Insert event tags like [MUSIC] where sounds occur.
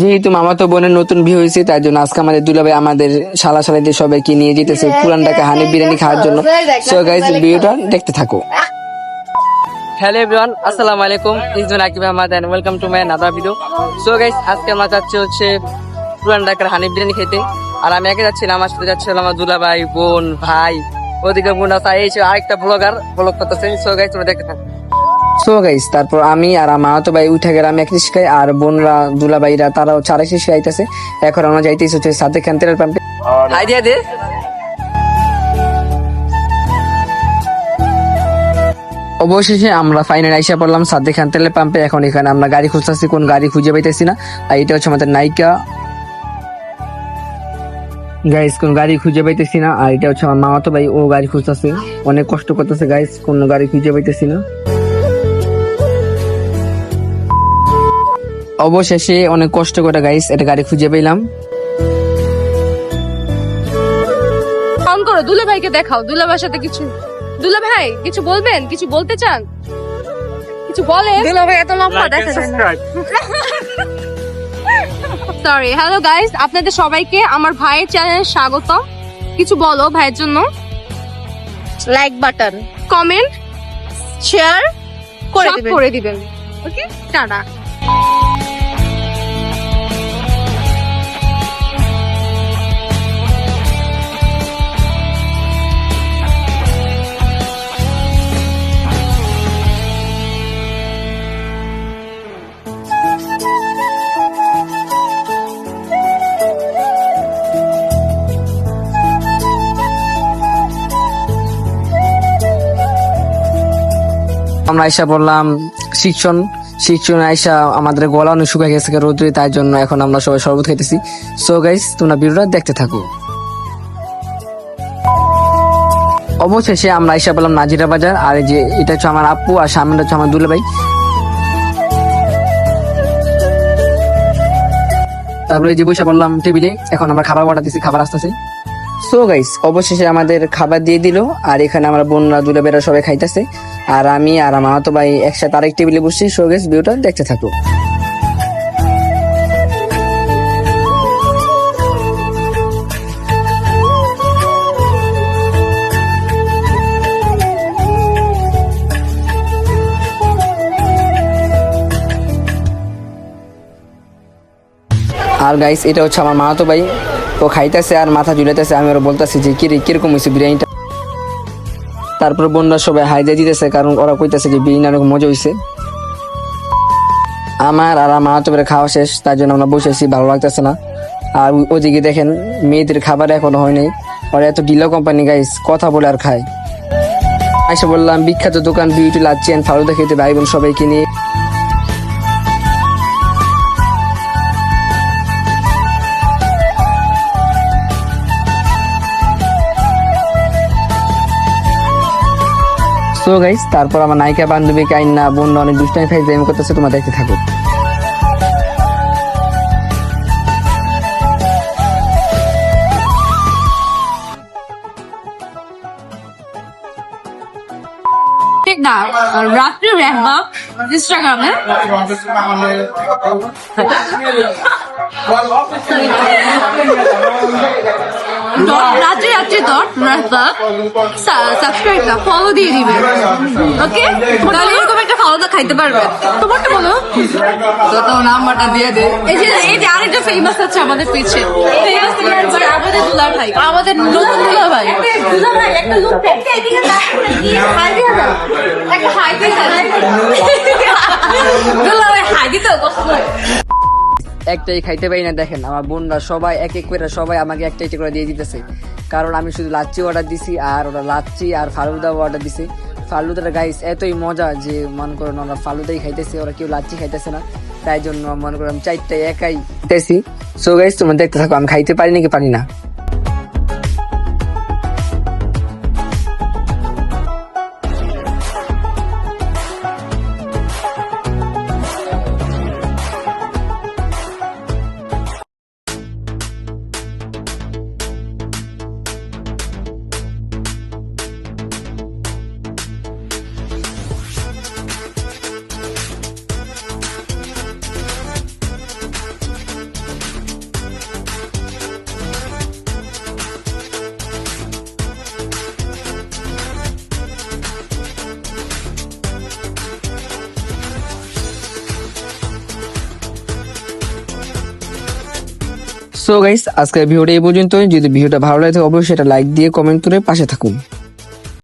যেহেতু মামাতো বোনের নতুন বিয়ে হয়েছে তাই জন্য আজকে আমাদের দুলাভাই আমাদের শালা শালাদের সবাইকে নিয়ে যেতেছে হ্যাঁ, পুরান হ্যাঁ, ঢাকা হ্যাঁ, হানি বিরিয়ানি খাওয়ার জন্য। সো গাইজ ভিডিওটা দেখতে থাকো। হ্যালো এভরিওয়ান আসসালামু আলাইকুম। Is Akib Ahmed and welcome to my another video so guys আজকে আমরা যাচ্ছি হচ্ছে পুরান ঢাকার হানি বিরিয়ানি খেতে। আর আমি আগে যাচ্ছিলাম আমার সাথে যাচ্ছিল আমার দুলাভাই বোন ভাই ওদিকে বোন আছে এই আরেকটা ব্লগার ব্লগ করতেছে সো গাইজ তোমরা দেখতে থাকো। সো গাইস তারপর আমি আর আমার মামাতো ভাই উঠে গেলাম এক রিস্কায় আর বোনরা দুলাভাইরা তারাও চার শেষে আইতেছে। এখন আমরা যাইতেছি হচ্ছে সাথে খান তেলের পাম্পে হাই দিয়া দে। অবশেষে আমরা ফাইনাল আইসা পড়লাম সাদ্দে খান তেলের পাম্পে এখন এখানে আমরা গাড়ি খুঁজতেছি কোন গাড়ি খুঁজে পাইতেছি না। আর এটা হচ্ছে আমাদের নায়িকা গাইস কোন গাড়ি খুঁজে পাইতেছি না। আর এটা হচ্ছে আমার মামাতো ভাই ও গাড়ি খুঁজতেছে। অনেক কষ্ট করতেছে গাইস কোন গাড়ি খুঁজে পাইতেছি না। অবশেষে অনেক কষ্ট করে গাইস এটা গাড়ি খুঁজে পেলাম। ফোন করো দুলা ভাইকে দেখাও দুলা ভাইয়ের সাথে কিছু দুলা ভাই কিছু বলবেন? কিছু বলতে চান? কিছু বলেন দুলা ভাই এত লম্বা দেখা যায় না। সরি হ্যালো গাইস আপনাদের সবাইকে আমার ভাইয়ের চ্যানেলে স্বাগত। কিছু বলো ভাইয়ের জন্য। লাইক বাটন কমেন্ট শেয়ার করে দিবেন। করে দিবেন। ওকে টাটা আমরা আইসা বললাম শিক্ষণ। শিক্ষণ আইসা আমাদের গলা অনেক শুকায় গেছে রোদ্রে, তাই জন্য এখন আমরা সবাই শরবত খাইতেছি। সো গাইস তোমরা ভিডিওটা দেখতে থাকো। অবশেষে আমরা আইসা বললাম নাজিরা বাজার, আর এই যে এটা হচ্ছে আমার আপু আর সামনে হচ্ছে আমার দুলে ভাই তারপরে যে বসে বললাম টেবিলে, এখন আমরা খাবার অর্ডার দিচ্ছি খাবার আসতেছে। সো গাইস অবশেষে আমাদের খাবার দিয়ে দিল, আর এখানে আমরা বোনরা দুলে বেড়া সবাই খাইতেছে। আর আমি আর আমার তো ভাই একসাথে আরেক টেবিলে বসছি। সো গাইস ভিডিওটা দেখতে থাকো। আর গাইস এটা হচ্ছে আমার মাহাতো ভাই। ও খাইতেছে আর মাথা ঝুলাইতেছে আমি ওরা বলতেছি যে কি রে, কীরকম হয়েছে বিরিয়ানিটা? তারপর বোনরা সবাই হাই দিয়ে দিতেছে কারণ ওরা কইতেছে যে বিরিয়ানি অনেক মজা হয়েছে আমার আর আমার ভাইয়ের খাওয়া শেষ তার জন্য আমরা বসে আছি ভালো লাগতেছে না। আর ওদিকে দেখেন মেয়েদের খাবার এখনও হয়নি ওরা এত ডিলো কোম্পানি গাইস কথা বলে আর খায়। এসে বললাম বিখ্যাত দোকান বিউটি লাচ্ছি অ্যান্ড ফালুদা খেতে ভাই বোন সবাইকে নিয়ে। সো গাইস তারপর আমার নায়িকা বান্ধবী কাইন্না বোন অনেক দুষ্টামি খাই জেম করতেছে তোমরা দেখতে থাকো। ঠিক না রাত্রি ইনস্টাগ্রামে [LAUGHS] রাত্রি রাত্রি ডট রেহবা সাবস্ক্রাইব না ফলো দিয়ে দিবেন ওকে তাহলে এরকম একটা খাইতে পারবে। তোমারটা বলো। তো নাম্বারটা দিয়ে দে। এই যে এই যে আরেকটা ফেমাস আছে আমাদের পিছে। ফেমাস আমাদের দুলার ভাই। আমাদের নতুন দুলার ভাই। দুলার ভাই একটা লুক একটা এদিকে হাই দিয়ে দাও। একটা হাই দিয়ে ভাই হাই দিতে কষ্ট একটাই খাইতে পারি না দেখেন আমার বোনরা সবাই এক এক করে সবাই আমাকে একটা করে দিয়ে দিতেছে। কারণ আমি শুধু লাচ্চি অর্ডার দিছি আর ওরা লাচ্চি আর ফালুদা অর্ডার দিছি। ফালুদার গাইস এতই মজা যে মনে করেন ওরা ফালুদাই খাইতেছে, ওরা কেউ লাচ্চি খাইতেছে না। তাই জন্য মনে করেন চারটাই একাই খাইতেছি। সো গাইস তোমরা দেখতে থাকো, আমি খাইতে পারি নাকি পারি না? সো গাইস আজকের ভিডিওটা এই পর্যন্তই। যদি ভিডিওটা ভালো লাগে অবশ্যই এটা লাইক দিয়ে কমেন্ট করে পাশে থাকুন।